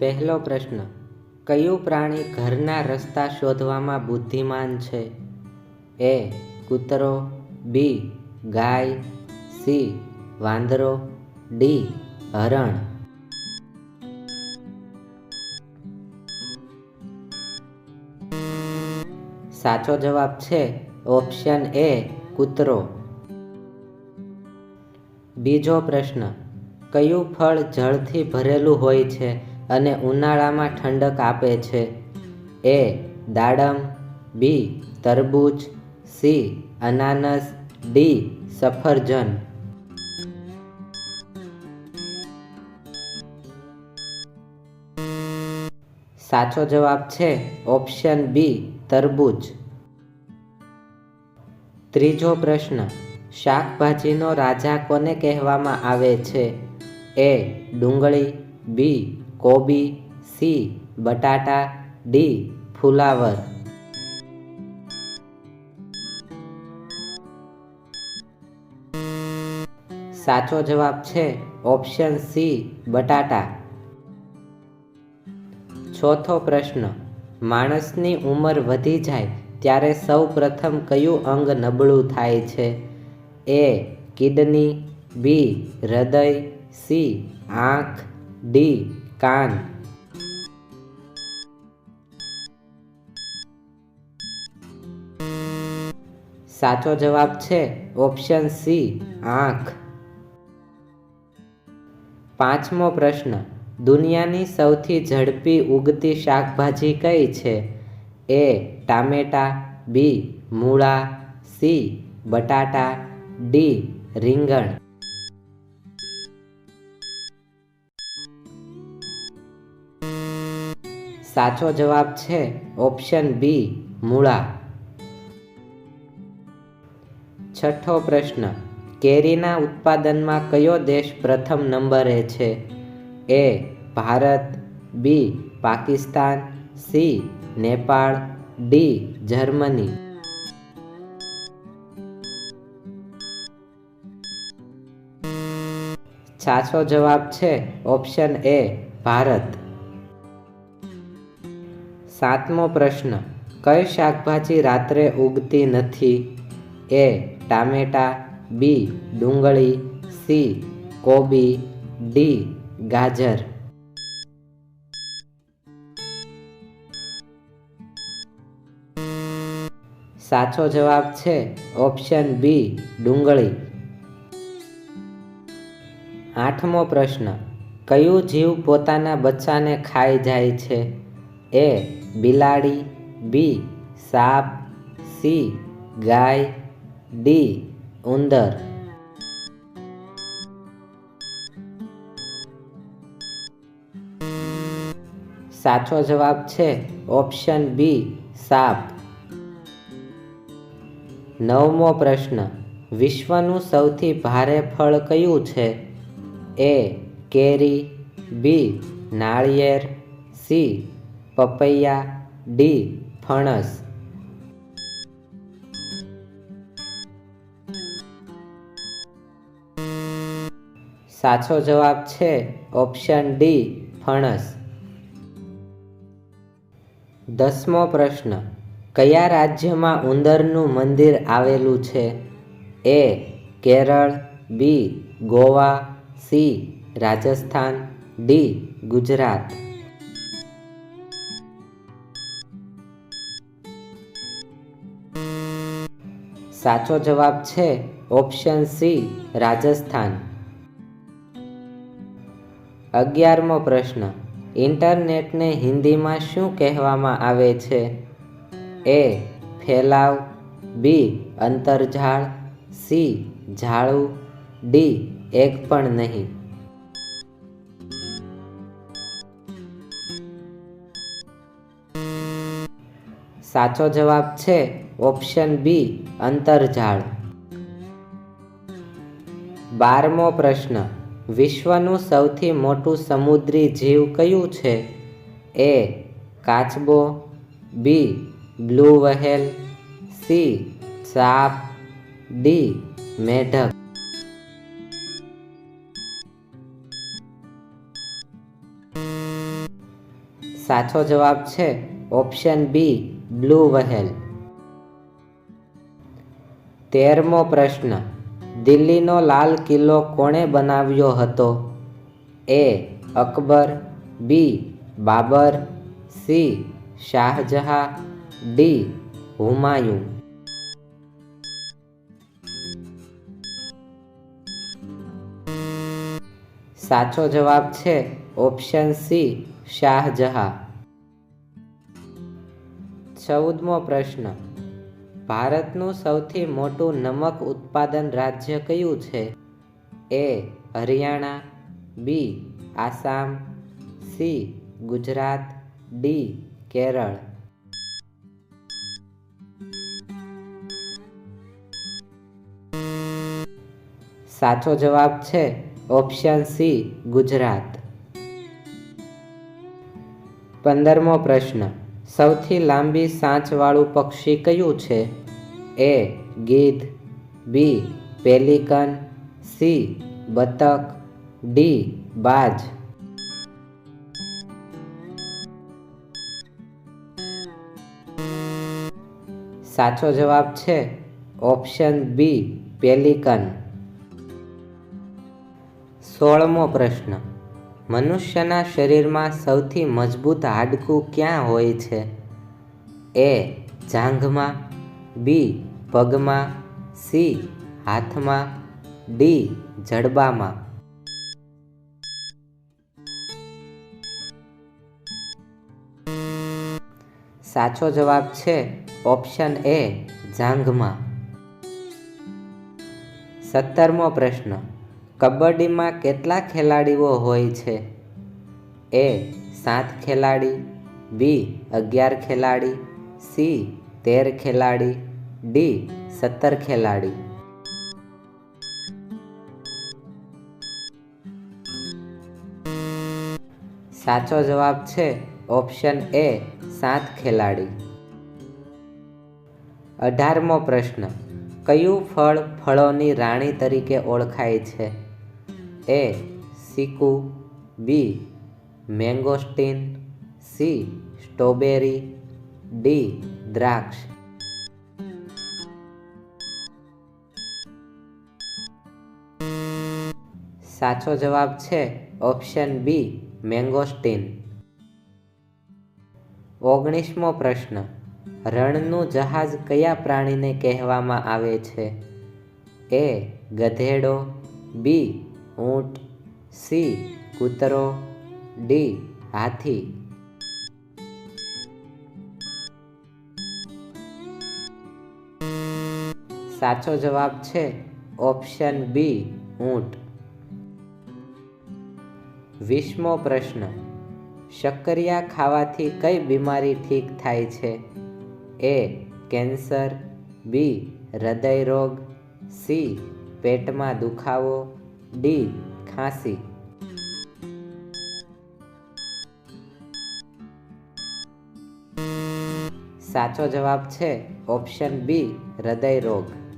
પહેલો પ્રશ્ન, કયું પ્રાણી ઘરના રસ્તા શોધવામાં બુદ્ધિમાન છે? એ, કૂતરો, બી, ગાય, સી, વાંદરો, ડી, હરણ. સાચો જવાબ છે ઓપ્શન એ, કૂતરો. બીજો પ્રશ્ન, કયું ફળ જળથી ભરેલું હોય છે? અને ઉનાળામાં ઠંડક આપે છે. એ દાડમ, બી તરબૂચ, સી અનાનસ, ડી સફરજન. સાચો જવાબ છે ઓપ્શન બી તરબૂચ. ત્રીજો પ્રશ્ન, શાકભાજીનો રાજા કોને કહેવામાં આવે છે? એ ડુંગળી, બી કોબી, સી, બટાટા, ડી, ફુલાવર. સાચો જવાબ છે ઓપ્શન સી, બટાટા. ચોથો પ્રશ્ન, માણસની ઉંમર વધી જાય ત્યારે સૌ પ્રથમ કયું અંગ નબળું થાય છે? એ, કિડની, બી, હૃદય, સી, આંખ, ડી કાન સાચો જવાબ છે ઓપ્શન સી આંખ. પાંચમો પ્રશ્ન, દુનિયાની સૌથી ઝડપી ઉગતી શાકભાજી કઈ છે? એ ટામેટા બી મૂળા સી બટાટા ડી રીંગણ. સાચો જવાબ છે ઓપ્શન બી, મૂળા. છઠ્ઠો પ્રશ્ન, કેરીના ઉત્પાદનમાં કયો દેશ પ્રથમ નંબરે છે? A, Bharat, B, Pakistan, C, Nepal, D, Germany. સાચો જવાબ છે ઓપ્શન એ, ભારત. સાતમો પ્રશ્ન, કઈ શાકભાજી રાત્રે ઉગતી નથી? એ, ટામેટા, બી, ડુંગળી, સી, કોબી, ડી, ગાજર. સાચો જવાબ છે ઓપ્શન બી, ડુંગળી. આઠમો પ્રશ્ન, કયું જીવ પોતાના બચ્ચાને ખાઈ જાય છે? એ બિલાડી, બી સાપ, સી ગાય, ડી ઉંદર. સાચો જવાબ છે ઓપ્શન બી સાપ. નવમો પ્રશ્ન, વિશ્વનું સૌથી ભારે ફળ કયું છે? એ કેરી, બી નાળિયેર, સી પપૈયા ડી ફણસ. સાચો જવાબ છે ઓપ્શન ડી ફણસ. દસમો પ્રશ્ન, કયા રાજ્યમાં ઉંદરનું મંદિર આવેલું છે? A, Kerala, B, Goa, C, Rajasthan, D, Gujarat. સાચો જવાબ છે ઓપ્શન સી, રાજસ્થાન. અગિયારમો પ્રશ્ન. ઇન્ટરનેટને હિન્દીમાં શું કહેવામાં આવે છે? એ, ફેલાવ, બી, અંતરજાળ, સી, ઝાડું, ડી, એક પણ નહીં. સાચો જવાબ છે ઓપ્શન બી, અંતરજાળ. બારમો પ્રશ્ન, વિશ્વનું સૌથી મોટું સમુદ્રી જીવ કયું છે? એ, કાચબો, બી, બ્લુ વહેલ, સી, સાપ, ડી, મેઢક. સાચો જવાબ છે ઓપ્શન બી, બ્લુ વહેલ. તેરમો પ્રશ્ન, દિલ્હીનો લાલ કિલ્લો કોણે બનાવ્યો હતો? A, Akbar, B, Babur, C, Shahjahan, D Humayun સાચો જવાબ છે ઓપ્શન સી, શાહજહાં. ચૌદમો પ્રશ્ન ભારતનું સૌથી મોટું નમક ઉત્પાદન રાજ્ય કયું છે? A, Haryana, B, Assam, C, Gujarat, D, Kerala. સાચો જવાબ છે ઓપ્શન સી, ગુજરાત. પંદરમો પ્રશ્ન, સૌથી લાંબી સાંચવાળું પક્ષી કયું છે? એ ગીધ બી પેલિકન, સી બતક, ડી બાજ. સાચો જવાબ છે ઓપ્શન બી પેલિકન. સોળમો પ્રશ્ન. મનુષ્યના શરીરમાં સૌથી મજબૂત હાડકું ક્યાં હોય છે? એ જાંઘમાં, બી પગમાં, સી, હાથમાં, ડી, જડબામાં. સાચો જવાબ છે ઓપ્શન એ, જાંઘમાં. સત્તરમો પ્રશ્ન, કબડ્ડીમાં કેટલા ખેલાડીઓ હોય છે? એ, સાત ખેલાડી, બી, અગિયાર ખેલાડી, સી, તેર ખેલાડી ડી, સત્તર ખેલાડી. સાચો જવાબ છે ઓપ્શન એ, સાત ખેલાડી. અઢારમો પ્રશ્ન, કયું ફળ ફળોની રાણી તરીકે ઓળખાય છે? A સિકુ B, mangosteen, C, strawberry, D, દ્રાક્ષ. સાચો જવાબ છે ઓપ્શન બી, મેંગોસ્ટીન. ઓગણીસમો પ્રશ્ન, રણનું જહાજ કયા પ્રાણીને કહેવામાં આવે છે? એ, ગધેડો, બી, ઊંટ, સી, કૂતરો, ડી, હાથી. સાચો જવાબ છે ઓપ્શન બી, ઊંટ. વીસમો પ્રશ્ન. શક્કરિયા ખાવાથી કઈ બીમારી ઠીક થાય છે? એ. કેન્સર. બી. હૃદય રોગ. સી. પેટમાં દુખાવો. ડી. ખાંસી. સાચો જવાબ છે ઓપ્શન બી, હૃદય રોગ.